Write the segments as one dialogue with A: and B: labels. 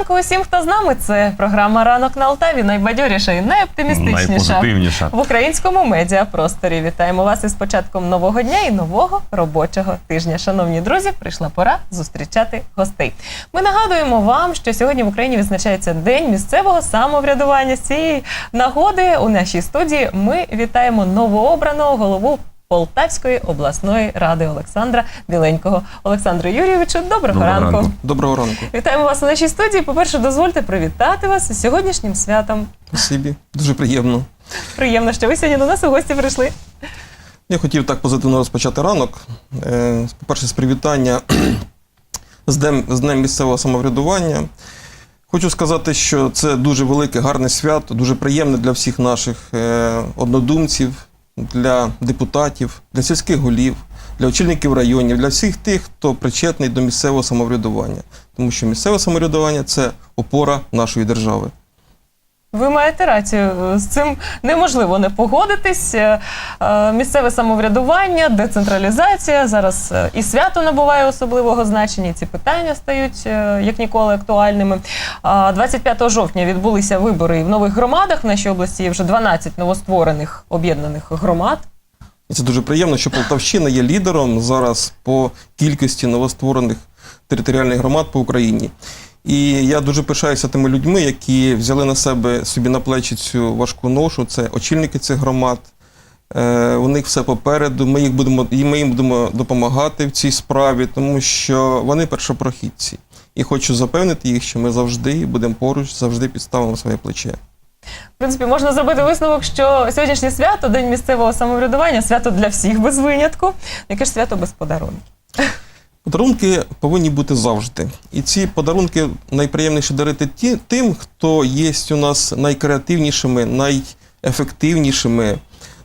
A: ранку усім, хто з нами. Це програма Ранок на Алтаві, найбадьоріша і найоптимістичніша
B: Найпозитивніша.
A: в українському медіапросторі. Вітаємо вас із початком нового дня і нового робочого тижня. Шановні друзі, прийшла пора зустрічати гостей. Ми нагадуємо вам, що сьогодні в Україні відзначається День місцевого самоврядування. З цієї нагоди у нашій студії ми вітаємо новообраного голову. Полтавської обласної ради Олександра Біленького. Олександру Юрійовичу, доброго,
B: Доброго
A: ранку.
B: ранку.
C: Доброго ранку.
A: Вітаємо вас у нашій студії. По-перше, дозвольте привітати вас із сьогоднішнім святом.
C: Спасибі. Дуже приємно.
A: Приємно, що ви сьогодні до нас у гості прийшли.
C: Я хотів так позитивно розпочати ранок. Е, По-перше, з привітання з Днем, з Днем місцевого самоврядування. Хочу сказати, що це дуже велике, гарне свято, дуже приємне для всіх наших е, однодумців, для депутатів, для сільських голів, для очільників районів, для всіх тих, хто причетний до місцевого самоврядування. Тому що місцеве самоврядування це опора нашої держави.
A: Ви маєте рацію. З цим неможливо не погодитись. Е, е, Місцеве самоврядування, децентралізація. Зараз е, і свято набуває особливого значення. Ці питання стають як ніколи актуальними. А 25 жовтня відбулися вибори і в нових громадах. В нашій області є вже 12 новостворених об'єднаних громад.
C: Це дуже приємно, що Полтавщина є лідером зараз по кількості новостворених територіальних громад по Україні. І я дуже пишаюся тими людьми, які взяли на себе собі на плечі цю важку ношу. Це очільники цих громад. Е, У них все попереду. Ми їх будемо і ми їм будемо допомагати в цій справі, тому що вони першопрохідці. І хочу запевнити їх, що ми завжди будемо поруч, завжди підставимо своє плече.
A: В принципі, можна зробити висновок, що сьогоднішнє свято, День місцевого самоврядування, свято для всіх без винятку. Яке ж свято без подарунків?
C: Подарунки повинні бути завжди. І ці подарунки найприємніше дарити ті, тим, хто є у нас найкреативнішими, найефективнішими,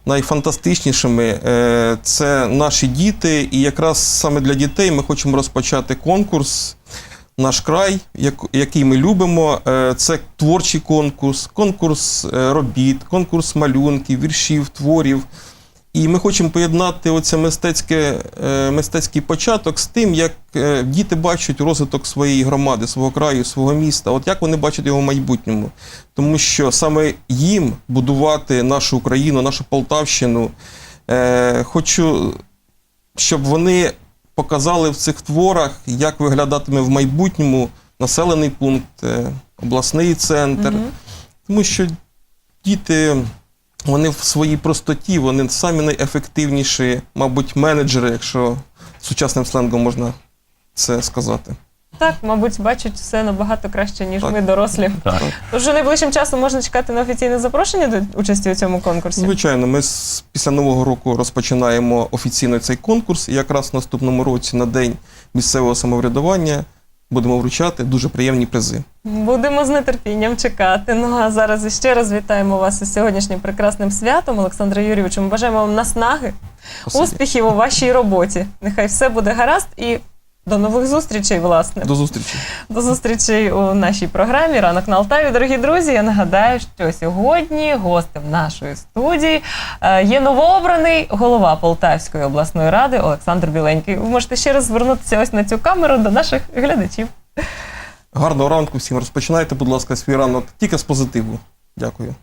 C: найфантастичнішими. Е, Це наші діти. І якраз саме для дітей ми хочемо розпочати конкурс. Наш край, який ми любимо, е, це творчий конкурс, конкурс е, робіт, конкурс малюнків, віршів, творів. І ми хочемо поєднати оце мистецьке, е, мистецький початок з тим, як е, діти бачать розвиток своєї громади, свого краю, свого міста. От як вони бачать його в майбутньому. Тому що саме їм будувати нашу Україну, нашу Полтавщину. Е, Хочу, щоб вони показали в цих творах, як виглядатиме в майбутньому населений пункт, обласний центр.
A: Мгм.
C: Тому що діти, вони в своїй простоті, вони самі найефективніші, мабуть, менеджери, якщо сучасним сленгом можна це сказати.
A: Так, мабуть, бачать все набагато краще, ніж
C: Так.
A: ми дорослі.
B: Так.
A: Тож вже найближчим часом можна чекати на офіційне запрошення до участі у цьому конкурсі.
C: Звичайно, ми з, після Нового року розпочинаємо офіційно цей конкурс. І якраз в наступному році на День місцевого самоврядування будемо вручати дуже приємні призи.
A: Будемо з нетерпінням чекати. Ну а зараз ще раз вітаємо вас із сьогоднішнім прекрасним святом, Олександре Юрійовичу. Ми бажаємо вам наснаги, успіхів у вашій роботі. Нехай все буде гаразд і до нових зустрічей, власне.
C: До зустрічі.
A: До зустрічей у нашій програмі Ранок на Алтаві. Дорогі друзі. Я нагадаю, що сьогодні гостем нашої студії е, є новообраний голова Полтавської обласної ради Олександр Біленький. Ви можете ще раз звернутися ось на цю камеру до наших глядачів.
C: Гарного ранку всім. Розпочинайте, будь ласка, свій ранок тільки з позитиву. Дякую.